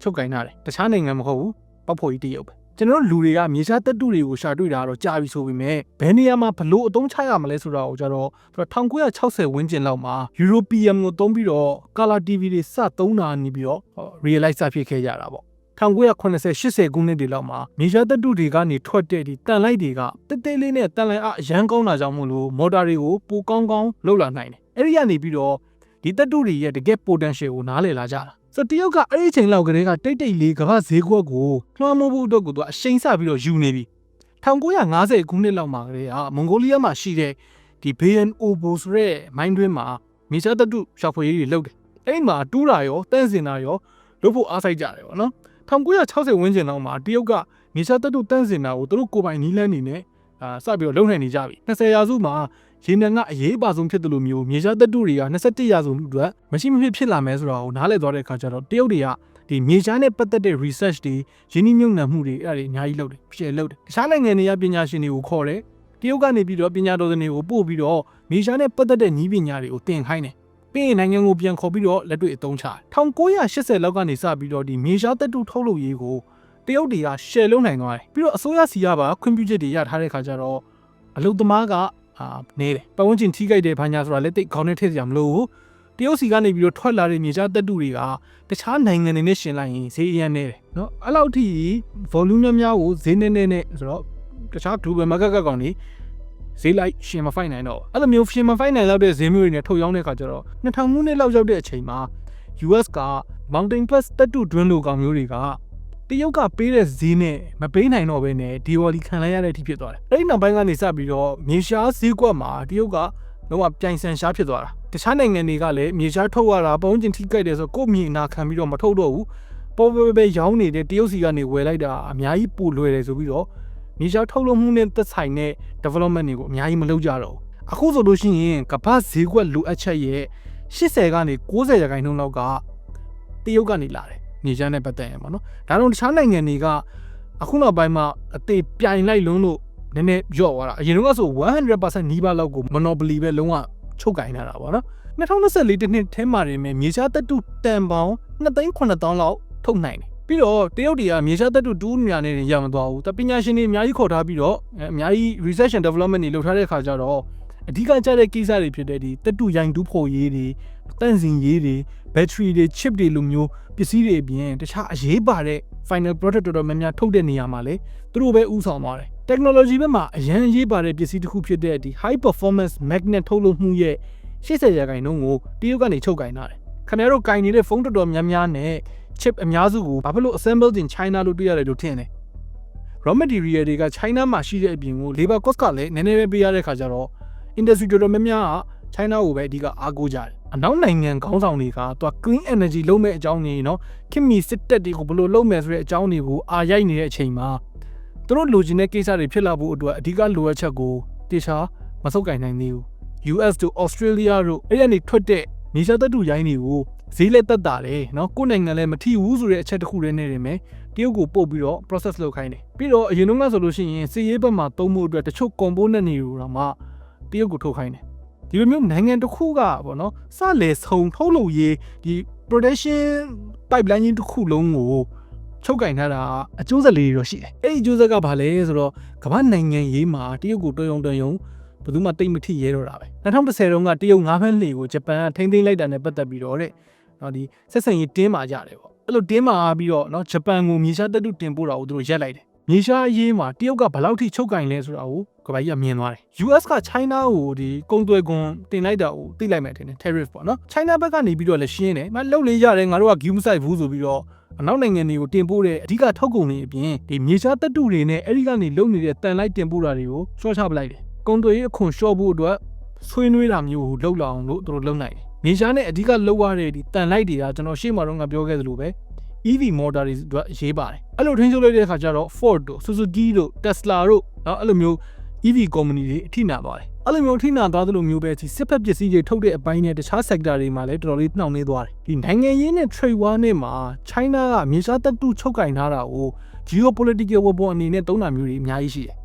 ချုပ်ကင်ထားတယ်။တခြားနိုင်ငံမဟုတ်ဘူး။ပေါ့ဖို့ကြီးတရုတ်ပဲ။ ကျွန်တော်တို့လူတွေကမြေရှားတပ်တုတွေကိုရှာတွေ့တာကတော့ကြာပြီဆိုပေမဲ့ဘယ်နေရာမှာဘလို့အသုံးချရမလဲဆိုတာကိုကြတော့1960ဝန်းကျင်လောက်မှာ European ကိုသုံးပြီးတော့ Color TV တွေစသုံးတာနေပြီးတော့ realize ဖြစ်ခဲ့ကြတာပေါ့1980 80ခုနှစ်တွေလောက်မှာမြေရှားတပ်တုတွေကနေထွက်တဲ့ဒီတန်လိုက်တွေကတက်တဲလေးနဲ့တန်လိုက်အရန်ကောင်းတာကြောင့်မို့လို့မော်တာတွေကိုပိုကောင်းကောင်းလှုပ်လာနိုင်တယ်အဲ့ဒီကနေပြီးတော့ဒီတပ်တုတွေရဲ့တကယ် potential ကိုနားလည်လာကြတာ ဆိုတော့တရုတ်ကအဲ့ဒီအချိန်လောက်ကတည်းကတိတ်တိတ်လေးကမ္ဘာဈေးကွက်ကိုလွှမ်းမိုးဖို့အတွက်ကိုသူကအရှိန်စပြီးတော့ယူနေပြီ1950ခုနှစ်လောက်မှာကတည်းကမွန်ဂိုလီးယားမှာရှိတဲ့ဒီ BNOBO ဆိုတဲ့မိုင်းတွင်းမှာမြေရှားတပ်တုရှာဖွေရေးတွေလုပ်တယ်အဲ့ဒီမှာတူးတာရောတန့်စင်တာရောလုပ်ဖို့အားစိုက်ကြတယ်ပေါ့နော်1960ဝန်းကျင်လောက်မှာတရုတ်ကမြေရှားတပ်တုတန့်စင်တာကိုသူတို့ကိုယ်ပိုင်နီးလန်းနေနဲ့အာစပြီးတော့လုံနိုင်နေကြပြီ20ရာစုမှာ ရေနံကအရေးပါဆုံးဖြစ်တယ်လို့မျိုးမြေရှားတပ်တုတွေက21ရာစုအတွက်မရှိမဖြစ်ဖြစ်လာမယ်ဆိုတာကိုနားလည်သွားတဲ့အခါကျတော့တရုတ်တွေကဒီမြေရှားနဲ့ပတ်သက်တဲ့ research တွေရင်းနှီးမြှုပ်နှံမှုတွေအဲ့ဒါတွေအများကြီးလုပ်တယ်ဖြည့်လုပ်တယ်တခြားနိုင်ငံတွေကပညာရှင်တွေကိုခေါ်တယ်တရုတ်ကနေပြီးတော့ပညာတော်သင်တွေကိုပို့ပြီးတော့မြေရှားနဲ့ပတ်သက်တဲ့နည်းပညာတွေကိုသင်ခိုင်းတယ်ပြီးရင်နိုင်ငံကိုပြန်ခေါ်ပြီးတော့လက်တွေ့အသုံးချတယ်1980လောက်ကနေစပြီးတော့ဒီမြေရှားတက်တုထုတ်လုပ်ရေးကိုတရုတ်တွေကရှယ်လုံးနိုင်သွားတယ်ပြီးတော့အစိုးရစီကပါခွင့်ပြုချက်တွေရထားတဲ့ခါကျတော့အလုသမားက အာနေတယ်ပတ်ဝန်းကျင်ထိခိုက်တဲ့ဘာညာဆိုတာလက်သိခေါင်းနဲ့ထည့်စရာမလိုဘူးတရုတ်စီကနေပြီးတော့ထွက်လာတဲ့မြေရှားတက်တုတွေကတခြားနိုင်ငံတွေနဲ့ရှင်လိုက်ရင်ဈေးအရန်နေတယ်เนาะအဲ့လောက်ထိ volume များများကိုဈေးနေနေနဲ့ဆိုတော့တခြား global market ကကောင်တွေ ဈေးလိုက်ရှင်မဖိုက်နိုင်တော့ဘူးအဲ့လိုမျိုးရှင်မဖိုက်နိုင်တော့တဲ့ဈေးမျိုးတွေနဲ့ထုတ်ရောင်းတဲ့ခါကျတော့2000ခုနှစ်လောက်ရောက်တဲ့အချိန်မှာ US က Mountain Pass တက်တူ drone လိုကောင်မျိုးတွေက တရုတ်ကပေးတဲ့ဈေးနဲ့မပေးနိုင်တော့ဘဲနဲ့ဒီဝါလီခံလိုက်ရတဲ့အထိဖြစ်သွားတယ်အဲ့ဒီနောက်ပိုင်းကနေစပြီးတော့မြေရှားဈေးကွက်မှာတရုတ်ကလုံးဝပြိုင်ဆန်ရှားဖြစ်သွားတာတခြားနိုင်ငံတွေကလည်းမြေရှားထုတ်ရတာပုံကျင်ထိကြိုက်တယ်ဆိုကိုယ့်မြေနာခံပြီးတော့မထုတ်တော့ဘူးပေါ်ပေါ်ပဲရောင်းနေတဲ့တရုတ်စီကနေဝယ်လိုက်တာအများကြီးပိုလွယ်တယ်ဆိုပြီးတော့မြေရှားထုတ်လုပ်မှုနဲ့သက်ဆိုင်တဲ့ development တွေကိုအများကြီးမလုပ်ကြတော့ဘူးအခုဆိုလို့ရှိရင်ကမ္ဘာဈေးကွက်လိုအပ်ချက်ရဲ့80ကနေ90ရာခိုင်နှုန်းလောက်ကတရုတ်ကနေလာတယ် မြေရှားနဲ့ပတ်သက်ရင်ပေါ့နော်ဒါတော့တခြားနိုင်ငံတွေကအခုနောက်ပိုင်းမှာအသေးပြိုင်လိုက်လုံးလို့နည်းနည်းကြော့သွားတာအရင်တော့ဆို100%နီးပါးလောက်ကို monopoly ပဲလုံးဝချုပ်ကင်ထားတာပေါ့နော်2024တစ်နှစ်ထဲမှာနေမြေမြေရှားတက်တူတန်ပေါင်း2,900လောက်ထုတ်နိုင်တယ်ပြီးတော့တရုတ်တွေကမြေရှားတက်တူတူးညာနေရမသွားဘူးတပညာရှင်တွေအများကြီးခေါ်ထားပြီးတော့အဲအများကြီး research and development တွေလုပ်ထားတဲ့အခါကျတော့အဓိကကျတဲ့ကိစ္စတွေဖြစ်တဲ့ဒီတက်တူရိုင်တူးဖို့ရေးတွေတန့်စင်ရေးတွေ battery တွေ chip တွေလိုမျိုးပစ္စည်းတွေအပြင်တခြားအရေးပါတဲ့ final product တော်တော်များများထုတ်တဲ့နေရာမှာလေသူတို့ပဲဥဆောင်သွားတယ် technology ဘက်မှာအရန်အရေးပါတဲ့ပစ္စည်းတစ်ခုဖြစ်တဲ့ဒီ high performance magnet ထုတ်လုပ်မှုရဲ့80ရာခိုင်နှုန်းကိုတရုတ်ကနေချုပ်ကင်ထားတယ်ခင်ဗျားတို့ကင်နေတဲ့ဖုန်းတော်တော်များများနဲ့ chip အများစုကိုဘာဖြစ်လို့ assembled in China လို့တွေ့ရတယ်လို့ထင်တယ် raw material တွေက China မှာရှိတဲ့အပြင်ကို labor cost ကလည်းနည်းနည်းပဲပေးရတဲ့ခါကျတော့ industry တော်တော်များများက China ကိုပဲအဓိကအားကိုးကြတယ် အနောက်နိုင်ငံခေါင်းဆောင်တွေကသူက clean energy လုပ်မဲ့အကြောင်းတွေနော်ခင်မီစစ်တပ်တွေကိုဘယ်လိုလုပ်မယ်ဆိုတဲ့အကြောင်းတွေကိုအာရိုက်နေတဲ့အချိန်မှာသူတို့လိုချင်တဲ့ကိစ္စတွေဖြစ်လာဖို့အတွက်အဓိကလိုအပ်ချက်ကိုတေချာမဆုပ်ကင်နိုင်သေးဘူး US တို့ Australia တို့အဲ့ဒီကနေထွက်တဲ့နေရှားတပ်တူရိုင်းတွေကိုဈေးလက်တက်တာတယ်နော်ကိုယ်နိုင်ငံလည်းမထီဘူးဆိုတဲ့အချက်တစ်ခုတည်းနဲ့နေမယ်တရုတ်ကိုပို့ပြီးတော့ process လုပ်ခိုင်းတယ်ပြီးတော့အရင်တော့ကဆိုလို့ရှိရင်စီရေးဘက်မှာသုံးဖို့အတွက်တချို့ component တွေကိုတော့မှတရုတ်ကိုထုတ်ခိုင်းတယ် ဒီလိုမျိုးနိုင်ငံတစ်ခုကပေါ့နော်စလေဆုံထုတ်လုပ်ရေးဒီ production pipeline ကြီးတစ်ခုလုံးကိုချုပ်ကင်ထားတာအကျိုးဆက်လေးတွေတော့ရှိတယ်အဲ့ဒီအကျိုးဆက်ကဘာလဲဆိုတော့ကမ္ဘာနိုင်ငံရေးမှာတရုတ်ကိုတွယုံတွယုံဘယ်သူမှတိတ်မထိရဲတော့တာပဲ2010တုန်းကတရုတ်ငါးဖက်လှေကိုဂျပန်ကထိမ့်သိမ်းလိုက်တာနဲ့ပတ်သက်ပြီးတော့တဲ့နော်ဒီဆက်ဆံရေးတင်းမာကြတယ်ပေါ့အဲ့လိုတင်းမာပြီးတော့နော်ဂျပန်ကိုမြေရှားတပ်တုတင်ပို့တာကိုသူတို့ရက်လိုက်တယ်မြေရှားအရေးမှာတရုတ်ကဘယ်လောက်ထိချုပ်ကင်လဲဆိုတာကို ကဘာကြီးကမြင်သွားတယ် US က China ကိုဒီကုန်သွယ်ခွန်တင်လိုက်တာကိုသိလိုက်မယ်ထင်တယ် tariff ပေါ့နော် China ဘက်ကနေပြီးတော့လည်းရှင်းတယ်မလှုပ်လေးရတယ်ငါတို့က give side ဘူးဆိုပြီးတော့အနောက်နိုင်ငံတွေကိုတင်ပို့တဲ့အဓိကထောက်ကုန်တွေအပြင်ဒီမြေရှားတပ်တုတွေနဲ့အဲဒီကနေလုံနေတဲ့တန်လိုက်တင်ပို့တာတွေကိုရှော့ချပလိုက်တယ်။ကုန်သွယ်ရေးအခွန်လျှော့ဖို့အတွက်ဆွေးနွေးတာမျိုးကိုလှုပ်လာအောင်လို့သူတို့လုပ်နိုင်တယ်။မြေရှားနဲ့အဓိကလှုပ်ရတဲ့ဒီတန်လိုက်တွေကကျွန်တော်ရှေ့မှာတော့ငါပြောခဲ့သလိုပဲ EV motor တွေအတွက်အရေးပါတယ်။အဲ့လိုထင်းချုပ်လိုက်တဲ့အခါကျတော့ Ford တို့ Suzuki တို့ Tesla တို့နော်အဲ့လိုမျိုး အဲ့လိုမျိုး EV company တွေအထိနာသွားတယ်အဲ့လိုမျိုးထိနာသွားသလိုမျိုးပဲဒီစစ်ဖက်ပစ္စည်းတွေထုတ်တဲ့အပိုင်းနဲ့တခြား sector တွေမှာလည်းတော်တော်လေးနှောင့်နှေးသွားတယ်ဒီနိုင်ငံရေးနဲ့ trade war နဲ့မှာ China ကမြေရှားတပ်တုချုပ်ကင်ထားတာကို geopolitical weapon အနေနဲ့သုံးတာမျိုးတွေအများကြီးရှိတယ်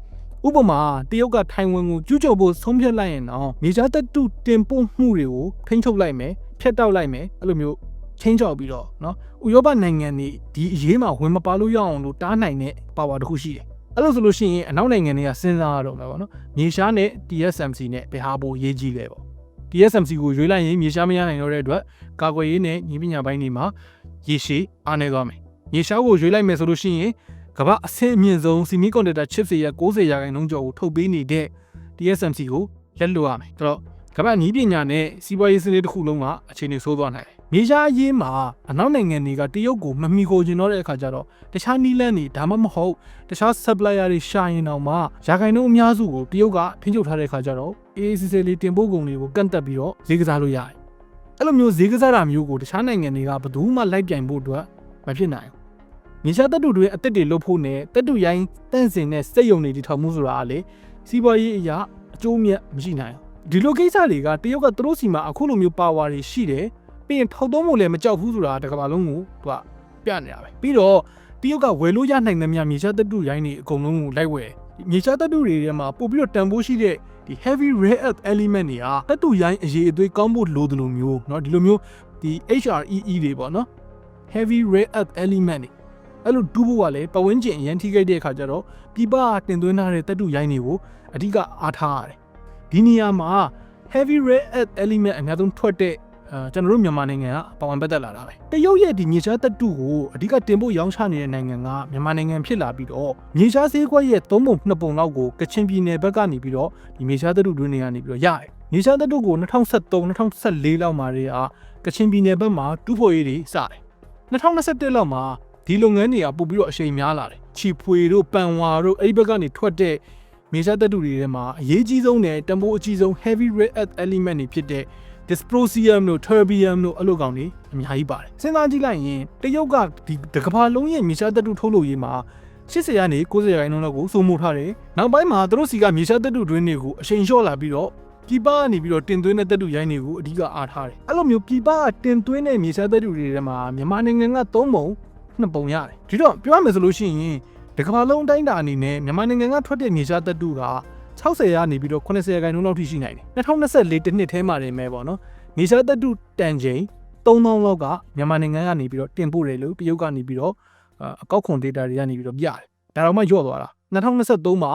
ဥပမာတရုတ်ကထိုင်ဝမ်ကိုကျူးကျော်ဖို့ဆုံးဖြတ်လိုက်ရင်တော့မြေရှားတပ်တုတင်ပို့မှုတွေကိုထိန်းချုပ်လိုက်မယ်ဖျက်တောက်လိုက်မယ်အဲ့လိုမျိုးချင်းချောက်ပြီးတော့เนาะဥရောပနိုင်ငံတွေဒီအရေးမှာဝင်မပါလို့ရအောင်လို့တားနိုင်တဲ့ power တစ်ခုရှိတယ် အဲ့လိုဆိုလို့ရှိရင်အနောက်နိုင်ငံတွေကစဉ်းစားရတော့မှာပေါ့နော်မြေရှားနဲ့ TSMC နဲ့ဘယ်ဟာပိုရေးကြီးလဲပေါ့ TSMC ကိုရွေးလိုက်ရင်မြေရှားမရနိုင်တော့တဲ့အတွက်ကာကွယ်ရေးနဲ့ညီပညာပိုင်းတွေမှာရေရှည်အားနေသွားမယ်မြေရှားကိုရွေးလိုက်မယ်ဆိုလို့ရှိရင်ကမ္ဘာအဆင့်အမြင့်ဆုံး semiconductor chips တွေရဲ့90ရာခိုင်နှုန်းကျော်ကိုထုတ်ပေးနေတဲ့ TSMC ကိုလက်လွတ်ရမယ်ဒါတော့ကမ္ဘာညီပညာနဲ့စီးပွားရေးစနစ်တစ်ခုလုံးကအခြေအနေဆိုးသွားနိုင်တယ် မြေရှားအရေးမှာအနောက်နိုင်ငံတွေကတရုတ်ကိုမမီကိုကျင်တော့တဲ့အခါကျတော့တခြားနီးလန်းတွေဒါမှမဟုတ်တခြား supplier တွေရှာရင်တော့မှရာခိုင်နှုန်းအများစုကိုတရုတ်ကထိန်းချုပ်ထားတဲ့အခါကျတော့ AACC လေးတင်ပို့ကုန်တွေကိုကန့်တက်ပြီးတော့ဈေးကစားလို့ရတယ်အဲ့လိုမျိုးဈေးကစားတာမျိုးကိုတခြားနိုင်ငံတွေကဘယ်သူမှလိုက်ပြိုင်ဖို့အတွက်မဖြစ်နိုင်ဘူးမြေရှားတပ်တူတွေအသက်တွေလုတ်ဖို့နဲ့တပ်တူရိုင်းတန့်စင်တဲ့စက်ယုံတွေတည်ထောင်မှုဆိုတာကလေစီးပွားရေးအရာအကျိုးမြတ်မရှိနိုင်ဘူးဒီလိုကိစ္စတွေကတရုတ်ကသူတို့စီမှာအခုလိုမျိုးပါဝါတွေရှိတယ် ပြီးရင်ထောက်သုံးဖို့လည်းမကြောက်ဘူးဆိုတာတကဘာလုံးကိုသူကပြနေတာပဲပြီးတော့တရုတ်ကဝယ်လို့ရနိုင်တဲ့မြမြေရှားတပ်တူရိုင်းတွေအကုန်လုံးကိုလိုက်ဝယ်မြေရှားတပ်တူတွေထဲမှာပို့ပြီးတော့တန်ဖိုးရှိတဲ့ဒီ heavy rare earth element တွေကတပ်တူရိုင်းအရေးအသွေးကောင်းဖို့လိုတယ်လို့မျိုးเนาะဒီလိုမျိုးဒီ HREE တွေပေါ့နော် heavy rare earth element တွေအဲ့လိုတူးဖို့ကလည်းပဝင်းကျင်အရန်ထိခိုက်တဲ့အခါကျတော့ပြပတင်သွင်းထားတဲ့တပ်တူရိုင်းတွေကိုအဓိကအားထားရတယ်ဒီနေရာမှာ heavy rare earth element အများဆုံးထွက်တဲ့ အဲကျွန်တော်တို့မြန်မာနိုင်ငံကပါဝင်ပတ်သက်လာတာပဲတရုတ်ရဲ့ဒီမြေရှားတပ်တုကိုအဓိကတင်ဖို့ရောင်းချနေတဲ့နိုင်ငံကမြန်မာနိုင်ငံဖြစ်လာပြီးတော့မြေရှားဈေးကွက်ရဲ့သုံးပုံနှစ်ပုံလောက်ကိုကချင်ပြည်နယ်ဘက်ကနေပြီးတော့ဒီမြေရှားတပ်တုတွင်းတွေကနေပြီးတော့ရတယ်မြေရှားတပ်တုကို2023 2024လောက်မှာတွေကကချင်ပြည်နယ်ဘက်မှာတူးဖို့ရေးတွေစတယ်2021လောက်မှာဒီလုပ်ငန်းတွေကပို့ပြီးတော့အရှိန်များလာတယ်ချီဖွေတို့ပန်ဝါတို့အဲ့ဒီဘက်ကနေထွက်တဲ့မြေရှားတပ်တုတွေထဲမှာအရေးကြီးဆုံးနဲ့တံပိုးအကြီးဆုံး heavy rare earth element တွေဖြစ်တဲ့ dysprosium တို့ terbium တို့အဲ့လိုကောင်တွေအများကြီးပါတယ်စဉ်းစားကြည့်လိုက်ရင်တရုတ်ကဒီတကဘာလုံးရဲ့မြေရှားတပ်တုထုတ်လုပ်ရေးမှာ80ရာနေ90ရာခိုင်နှုန်းလောက်ကိုစိုးမိုးထားတယ်နောက်ပိုင်းမှာသူတို့စီကမြေရှားတပ်တုတွင်းတွေကိုအရှိန်လျှော့လာပြီးတော့ပြည်ပကနေပြီးတော့တင်သွင်းတဲ့တပ်တုရိုင်းတွေကိုအဓိကအားထားတယ်အဲ့လိုမျိုးပြည်ပကတင်သွင်းတဲ့မြေရှားတပ်တုတွေထဲမှာမြန်မာနိုင်ငံက3ပုံ2ပုံရတယ်ဒီတော့ပြောရမယ်ဆိုလို့ရှိရင်တကဘာလုံးအတိုင်းတာအနေနဲ့မြန်မာနိုင်ငံကထွက်တဲ့မြေရှားတပ်တုက 60ရာနေပြီးတော့80ရာခိုင်နှုန်းလောက်ထိရှိနိုင်တယ်2024တနှစ်ထဲမှာနေမယ်ပေါ့နော်မြေရှားတပ်တုတန်ချိန်3000လောက်ကမြန်မာနိုင်ငံကနေပြီးတော့တင်ပို့တယ်လို့တရုတ်ကနေပြီးတော့အကောက်ခွန် data တွေကနေပြီးတော့ပြတယ်ဒါတော့မှညော့သွားတာ2023မှာ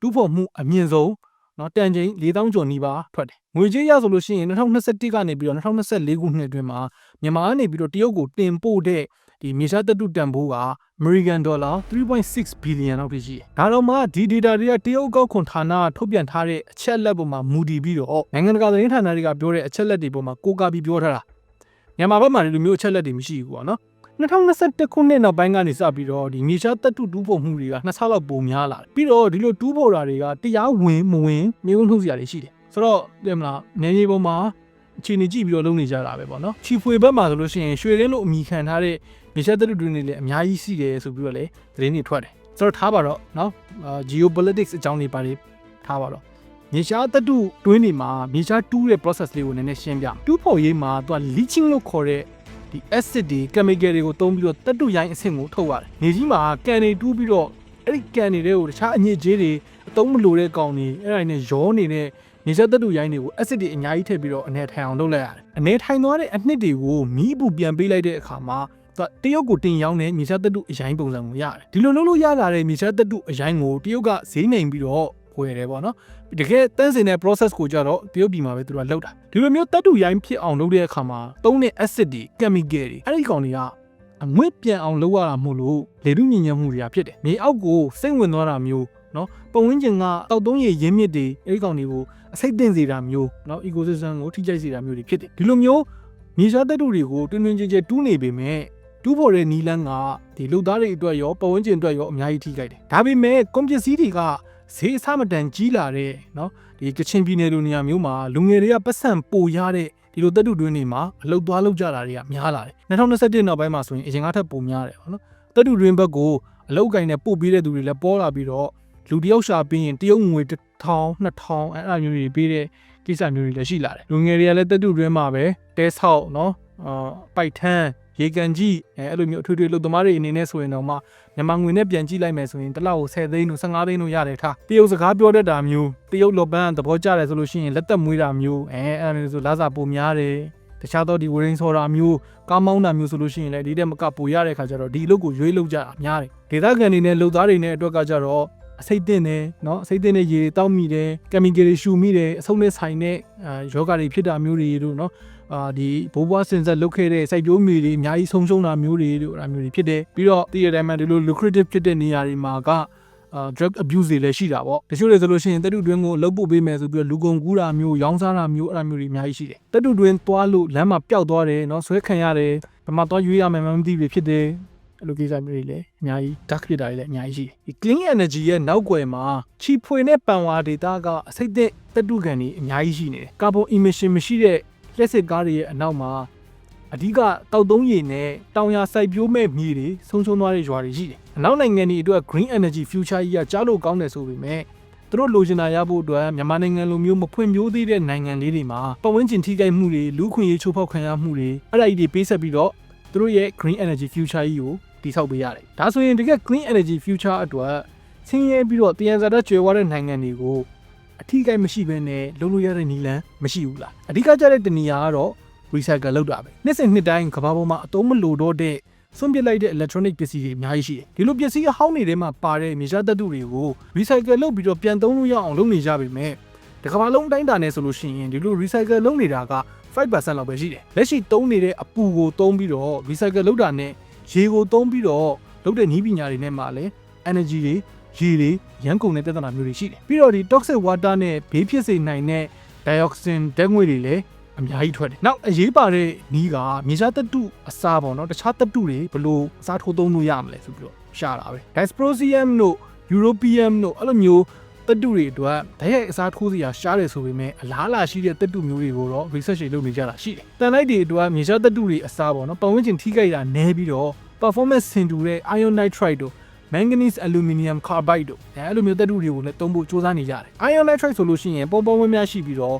တူးဖော်မှုအမြင့်ဆုံးနော်တန်ချိန်4000ကျော်နီးပါးထွက်တယ်ငွေကြေးရဆိုလို့ရှိရင်2021ကနေပြီးတော့2024ခုနှစ်အတွင်းမှာမြန်မာကနေပြီးတော့တရုတ်ကိုတင်ပို့တဲ့ဒီမြေရှားတပ်တုတန်ဖိုးက American Dollar 3.6 billion လောက်ထိရှိတယ်။ဒါတော့မှဒီ data တွေကတရုတ်ကောက်ခွန်ဌာနကထုတ်ပြန်ထားတဲ့အချက်အလက်ပေါ်မှာမူတည်ပြီးတော့နိုင်ငံတကာသတင်းဌာနတွေကပြောတဲ့အချက်အလက်တွေပေါ်မှာကိုးကားပြီးပြောထားတာ။မြန်မာဘက်မှာဒီလိုမျိုးအချက်အလက်တွေမရှိဘူးပေါ့နော်။2021ခုနှစ်နောက်ပိုင်းကနေစပြီးတော့ဒီမြေရှားတပ်တုတူးဖို့မှုတွေကနှစ်ဆလောက်ပိုများလာတယ်။ပြီးတော့ဒီလိုတူးဖို့တာတွေကတရားဝင်မဝင်မျိုးနှုတ်စရာတွေရှိတယ်။ဆိုတော့တင်မလားနေကြီးပေါ်မှာအခြေအနေကြည့်ပြီးတော့လုပ်နေကြတာပဲပေါ့နော်ချီဖွေဘက်မှာဆိုလို့ရှိရင်ရွှေရင်းလို့အမိခံထားတဲ့ မြေရှားတက်တူတွေနေလည်းအများကြီးရှိတယ်ဆိုပြီးတော့လည်းသတင်းတွေထွက်တယ်ဆိုတော့ထားပါတော့နော်အာ geopolitics အကြောင်းတွေပါလေထားပါတော့မြေရှားတက်တူတွင်းနေမှာမြေရှားတူးတဲ့ process လေးကိုနည်းနည်းရှင်းပြတူးဖို့ရေးမှာသူက leaching လို့ခေါ်တဲ့ဒီ acid တွေ chemical တွေကိုသုံးပြီးတော့တက်တူရိုင်းအဆင့်ကိုထုတ်ရတယ်နေကြီးမှာကန်တွေတူးပြီးတော့အဲ့ဒီကန်တွေတွေကိုတခြားအညစ်အကြေးတွေအသုံးမလိုတဲ့ကောင်တွေအဲ့ဒါတွေနဲ့ရောနေတဲ့နေဆက်သက်တူရိုင်းတွေကို acid တွေအများကြီးထည့်ပြီးတော့အနေထိုင်အောင်လုပ်လိုက်ရတယ်။အနေထိုင်သွားတဲ့အနှစ်တွေကိုမီးအပူပြန်ပေးလိုက်တဲ့အခါမှာသူက တရုတ်ကိုတင်ရောင်းတဲ့မြေရှားသတ္တုအရိုင်းပုံစံကိုရတယ်ဒီလိုလုပ်လို့ရလာတဲ့မြေရှားသတ္တုအရိုင်းကိုတရုတ်ကဈေးနှိမ်ပြီးတော့ဝယ်တယ်ပေါ့နော်တကယ်တန်းစင်တဲ့ process ကိုကြတော့တရုတ်ပြည်မှာပဲသူတို့ကလုပ်တာဒီလိုမျိုးတတ္တုရိုင်းဖြစ်အောင်လုပ်တဲ့အခါမှာသုံးတဲ့ acid တွေ chemical တွေအဲ့ဒီကောင်တွေကအငွေ့ပြန်အောင်လုပ်ရတာမို့လို့လေထုညဉ့်ညံမှုတွေကဖြစ်တယ်မြေအောက်ကိုစိတ်ဝင်သွားတာမျိုးနော်ပုံဝန်းကျင်ကတောက်သုံးရည်ရင်းမြစ်တွေအဲ့ဒီကောင်တွေကိုအစိတ်တင်စေတာမျိုးနော် ecosystem ကိုထိခိုက်စေတာမျိုးတွေဖြစ်တယ်ဒီလိုမျိုးမြေရှားတတ္တုတွေကိုတွင်းတွင်းကျဲကျဲတူးနေပေမဲ့ တူးဖို့တဲ့နီလန်းကဒီလူသားတွေအတွက်ရောပတ်ဝန်းကျင်အတွက်ရောအများကြီးထိခိုက်တယ်ဒါပေမဲ့ကွန်ပစ္စည်းတွေကဈေးအဆမတန်ကြီးလာတဲ့เนาะဒီကချင်ပြည်နယ်လိုနေရာမျိုးမှာလူငယ်တွေကပတ်စံပိုရတဲ့ဒီလိုတက်တူတွင်းတွေမှာအလုတ်သွားလောက်ကြတာတွေကများလာတယ်2021နောက်ပိုင်းမှာဆိုရင်အရင်ကထက်ပိုများတယ်ပေါ့နော်တက်တူတွင်းဘက်ကိုအလုတ်ကင်နဲ့ပို့ပေးတဲ့သူတွေလည်းပေါ်လာပြီးတော့လူတယောက်ရှာပြီးရင်တရုတ်ငွေ1000 2000အဲ့အမျိုးတွေပေးတဲ့ကိစ္စမျိုးတွေလည်းရှိလာတယ်လူငယ်တွေကလည်းတက်တူတွင်းမှာပဲတဲဆောက်နော်အာပိုက်ထန်း ရေကန်ကြီးအဲအဲ့လိုမျိုးအထွေထွေလူသမားတွေအနေနဲ့ဆိုရင်တော့မှမြန်မာငွေနဲ့ပြန်ကြည့်လိုက်မယ်ဆိုရင်တစ်လောက်ကို10သိန်းလို့15သိန်းလို့ရတယ်ထားတရုတ်စကားပြောတတ်တာမျိုးတရုတ်လော်ပန်းသဘောကျတယ်ဆိုလို့ရှိရင်လက်သက်မွေးတာမျိုးအဲအဲ့လိုမျိုးဆိုလာစာပုံများတယ်တခြားသောဒီဝရင်းဆော်တာမျိုးကားမောင်းတာမျိုးဆိုလို့ရှိရင်လည်းဒီတဲ့မကပိုရတဲ့ခါကျတော့ဒီအလုပ်ကိုရွေးလုပ်ကြတာများတယ်ဒေသခံတွေနဲ့လုပ်သားတွေနဲ့အတွက်ကကြတော့အစိတ်တင်တယ်เนาะအစိတ်တင်တဲ့ရေတောက်မိတယ်ကင်မီကယ်တွေရှူမိတယ်အဆုံးနဲ့ဆိုင်တဲ့အာယောဂတွေဖြစ်တာမျိုးတွေတို့เนาะ အာဒီဘိုးဘွားစင်ဆက်လုတ်ခဲ့တဲ့စိုက်ပျိုးမြေတွေအများကြီးဆုံးရှုံးတာမျိုးတွေတို့အဲ့ဒါမျိုးတွေဖြစ်တယ်ပြီးတော့တည်ရတဲ့မှာဒီလို lucrative ဖြစ်တဲ့နေရာတွေမှာကအာ drug abuse တွေလည်းရှိတာပေါ့တချို့တွေဆိုလို့ရှိရင်တက်တူတွင်းကိုလှုပ်ပို့ပေးမယ်ဆိုပြီးတော့လူကုန်ကူးတာမျိုးရောင်းစားတာမျိုးအဲ့ဒါမျိုးတွေအများကြီးရှိတယ်တက်တူတွင်းသွားလို့လမ်းမှာပျောက်သွားတယ်เนาะဆွဲခံရတယ်ဘယ်မှာသွားရွေးရမယ်မသိဘူးဖြစ်တယ်အဲ့လိုကိစ္စမျိုးတွေလည်းအများကြီး dark ဖြစ်တာတွေလည်းအများကြီးရှိတယ်ဒီ clean energy ရဲ့နောက်ွယ်မှာချီဖွေနဲ့ပန်ဝါဒေတာကအစိတ်သက်တက်တူကန်တွေအများကြီးရှိနေတယ် carbon emission မရှိတဲ့ လျှက်စစ်ကားတွေရဲ့အနောက်မှာအဓိကတောက်သုံးရည်နဲ့တောင်ယာစိုက်ပျိုးမဲ့မြေတွေဆုံးရှုံးသွားတဲ့ရွာတွေရှိတယ်။အနောက်နိုင်ငံတွေအတွက် green energy future ကြီးကကြားလို့ကောင်းတယ်ဆိုပေမဲ့သူတို့လိုချင်တာရဖို့အတွက်မြန်မာနိုင်ငံလိုမျိုးမဖွံ့ဖြိုးသေးတဲ့နိုင်ငံလေးတွေမှာပတ်ဝန်းကျင်ထိခိုက်မှုတွေလူခွင့်ရေးချိုးဖောက်ခံရမှုတွေအဲ့ဒါကြီးတွေပေးဆက်ပြီးတော့သူတို့ရဲ့ green energy future ကြီးကိုတည်ဆောက်ပေးရတယ်။ဒါဆိုရင်တကယ် clean energy future အတွက်ဆင်းရဲပြီးတော့တယံဇာတကျွဲဝတဲ့နိုင်ငံတွေကို အထီးကိမရှိဘဲနဲ့လုံးလို့ရတဲ့နီလန်မရှိဘူးလားအဓိကကျတဲ့တနေရာကတော့ recycle လုပ်တာပဲနှစ်စဉ်နှစ်တိုင်းကမ္ဘာပေါ်မှာအသုံးမလိုတော့တဲ့ဆွန့်ပစ်လိုက်တဲ့ electronic ပစ္စည်းတွေအများကြီးရှိတယ်ဒီလိုပစ္စည်းအဟောင်းတွေထဲမှာပါတဲ့မြေရှားသတ္တုတွေကို recycle လုပ်ပြီးတော့ပြန်သုံးလို့ရအောင်လုပ်နေကြပေမဲ့တကမ္ဘာလုံးအတိုင်းအတာနဲ့ဆိုလို့ရှိရင်ဒီလို recycle လုပ်နေတာက5%လောက်ပဲရှိတယ်လက်ရှိသုံးနေတဲ့အပူကိုသုံးပြီးတော့ recycle လုပ်တာနဲ့ရေကိုသုံးပြီးတော့လုပ်တဲ့နည်းပညာတွေနဲ့မှလည်း energy တွေ ရေတွေရန်ကုန်တဲ့ပြဿနာမျိုးတွေရှိတယ်ပြီးတော့ဒီ toxic water နဲ့ဘေးဖြစ်စေနိုင်တဲ့ dioxin ဓာတ်ငွေ့တွေလည်းအများကြီးထွက်တယ်နောက်အရေးပါတဲ့နီးကမြေရှားတတုအစားပေါ့နော်တခြားတတုတွေဘလို့အစားထိုးသုံးလို့ရမလဲဆိုပြီးတော့ရှာတာပဲ dysprosium တို့ european တို့အဲ့လိုမျိုးတတုတွေအတွက်ဓာတ်ရိုက်အစားထိုးစရာရှားတယ်ဆိုပေမဲ့အလားအလာရှိတဲ့တတုမျိုးတွေကိုတော့ research တွေလုပ်နေကြတာရှိတယ်တန်လိုက်တွေအတွက်မြေရှားတတုတွေအစားပေါ့နော်ပတ်ဝန်းကျင်ထိခိုက်တာနည်းပြီးတော့ performance ဆင်တူတဲ့ iron nitride တို့ manganese aluminum carbide တို့အဲအဲ့လိုမျိုးတက်တူတွေကိုလည်းသုံးဖို့စူးစမ်းနေကြတယ် iron nitride ဆိုလို့ရှိရင်ပုံပုံဝင်းများရှိပြီးတော့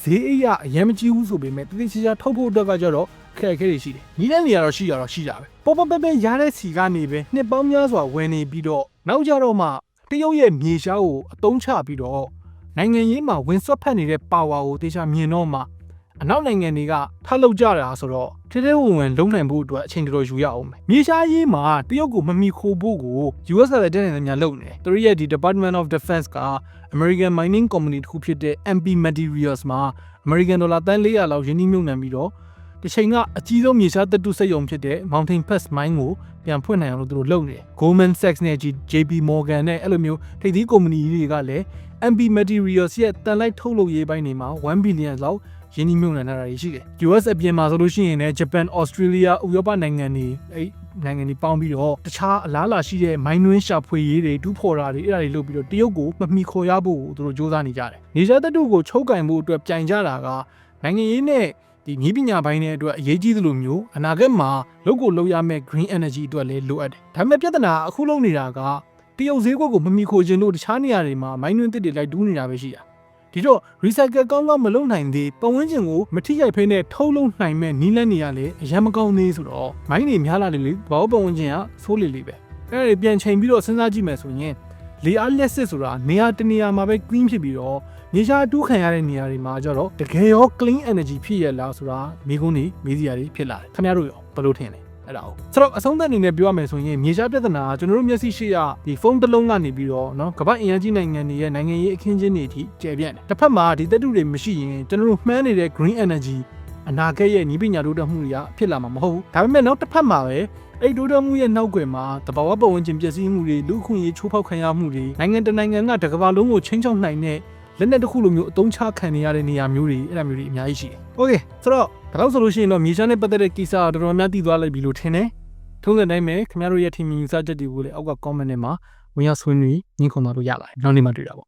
ဈေးအရအရင်မကြီးဘူးဆိုပေမဲ့တိတိကျကျထုတ်ဖို့အတွက်ကကြတော့ခက်ခဲတွေရှိတယ်ညီတဲ့နေရာတော့ရှိရတော့ရှိတာပဲပေါ်ပေါ်ပဲပဲရတဲ့စီကနေပဲနှစ်ပေါင်းများစွာဝယ်နေပြီးတော့နောက်ကြတော့မှတရုတ်ရဲ့မြေရှားကိုအတုံးချပြီးတော့နိုင်ငံရေးမှာဝင်ဆွတ်ဖက်နေတဲ့ပါဝါကိုတေချာမြင်တော့မှ အနောက်နိုင်ငံတွေကထပ်လုပ်ကြတာဆိုတော့ထဲထဲဝင်ဝင်လုံးနိုင်ဖို့အတွက်အချိန်တော်တော်ယူရအောင်မယ်မြေရှားရေးမှာတရုတ်ကိုမမီခိုဖို့ကို US ကလည်းတန်းနေများလုပ်နေတယ်သူတို့ရဲ့ဒီ Department of Defense က American Mining Company တစ်ခုဖြစ်တဲ့ MP Materials မှာ American Dollar တန်း400လောက်ယင်းနှိမ့်မြုပ်နှံပြီးတော့ဒီချိန်ကအကြီးဆုံးမြေရှားသတ္တုစက်ရုံဖြစ်တဲ့ Mountain Pass Mine ကိုပြန်ဖွင့်နိုင်အောင်လို့သူတို့လုပ်နေတယ် Goldman Sachs နဲ့ JP Morgan နဲ့အဲ့လိုမျိုးထိပ်သီးကုမ္ပဏီတွေကလည်း MP Materials ရဲ့တန်လိုက်ထုတ်လုပ်ရေးပိုင်းတွေမှာ1 billion လောက် ရင်းနှီးမြှုပ်နှံထားတာရှိတယ် US အပြင်မှာဆိုလို့ရှိရင်လည်း Japan Australia ဥရောပနိုင်ငံတွေအဲ့နိုင်ငံတွေပေါင်းပြီးတော့တခြားအလားအလာရှိတဲ့မိုင်းနွင်းရှာဖွေရေးတွေတူးဖော်တာတွေအဲ့ဒါတွေလုပ်ပြီးတော့တရုတ်ကိုမမီခေါ်ရဖို့သူတို့စ조사နေကြတယ်။နေရှားတတုကိုချုပ်ကင်မှုအတွက်ပြိုင်ကြတာကနိုင်ငံရေးနဲ့ဒီနည်းပညာပိုင်းတဲ့အတွက်အရေးကြီးသလိုမျိုးအနာဂတ်မှာလုပ်ကိုလုပ်ရမယ့် green energy အတွက်လည်းလိုအပ်တယ်ဒါပေမဲ့ပြဿနာအခုလုံးနေတာကတရုတ်ဈေးကွက်ကိုမမီခိုခြင်းလို့တခြားနေရာတွေမှာမိုင်းတွင်းတစ်တွေလိုက်တူးနေတာပဲရှိတာ ဒီတော့ recycle ကောင်းကောင်းမလုပ်နိုင်သေးပတ်ဝန်းကျင်ကိုမထိခိုက်ဖိနဲ့ထုတ်လုပ်နိုင်မဲ့နီးလန်းနေရလေအရင်မကောင်းသေးဆိုတော့မိုင်းတွေများလာလေလေဘာလို့ပတ်ဝန်းကျင်ကဆိုးလေလေပဲအဲ့ဒါတွေပြန်ချိန်ပြီးတော့စဉ်းစားကြည့်မယ်ဆိုရင်လေအားလက်စစ်ဆိုတာနေရာတနေရာမှာပဲ clean ဖြစ်ပြီးတော့နေရှာတူးခံရတဲ့နေရာတွေမှာကျတော့တကယ်ရော clean energy ဖြစ်ရလားဆိုတာမိကုန်းနေမေးစရာတွေဖြစ်လာတယ်ခင်ဗျားတို့ရောဘယ်လိုထင်လဲ အဲ့ဒါဟုတ်ဆိုတော့အဆုံးသတ်အနေနဲ့ပြောရမယ်ဆိုရင်မြေရှားပြဿနာကကျွန်တော်တို့မျက်စိရှိရဒီဖုန်းတစ်လုံးကနေပြီးတော့နော်ကမ္ဘာအင်အားကြီးနိုင်ငံတွေရဲ့နိုင်ငံရေးအခင်းအကျင်းတွေအထိကျယ်ပြန့်တယ်တစ်ဖက်မှာဒီတက်တူတွေမရှိရင်ကျွန်တော်တို့မှန်းနေတဲ့ green energy အနာဂတ်ရဲ့ဤပညာတိုးတက်မှုတွေကဖြစ်လာမှာမဟုတ်ဘူးဒါပေမဲ့နောက်တစ်ဖက်မှာပဲအဲ့တိုးတက်မှုရဲ့နောက်ကွယ်မှာတဘာဝပတ်ဝန်းကျင်ပျက်စီးမှုတွေလူခွင့်ရေးချိုးဖောက်ခံရမှုတွေနိုင်ငံတနိုင်ငံကတကဘာလုံးကိုချင်းချောက်နိုင်တဲ့လက်နက်တစ်ခုလိုမျိုးအတုံးချခံနေရတဲ့နေရာမျိုးတွေအဲ့ဒါမျိုးတွေအများကြီးရှိတယ်။ Okay ဆိုတော့ ဒါလို့ဆိုလို့ရှိရင်တော့မြေရှားနဲ့ပတ်သက်တဲ့ကိစ္စတော်တော်များသိသွားလိုက်ပြီလို့ထင်တယ်။ထုံးစံတိုင်းပဲခင်ဗျားတို့ရဲ့ထင်မြင်ယူဆချက်တွေကိုလည်းအောက်က comment ထဲမှာဝင်ရောက်ဆွေးနွေးညှိနှိုင်းသွားလို့ရပါတယ်။နောက်နေ့မှတွေ့တာပေါ့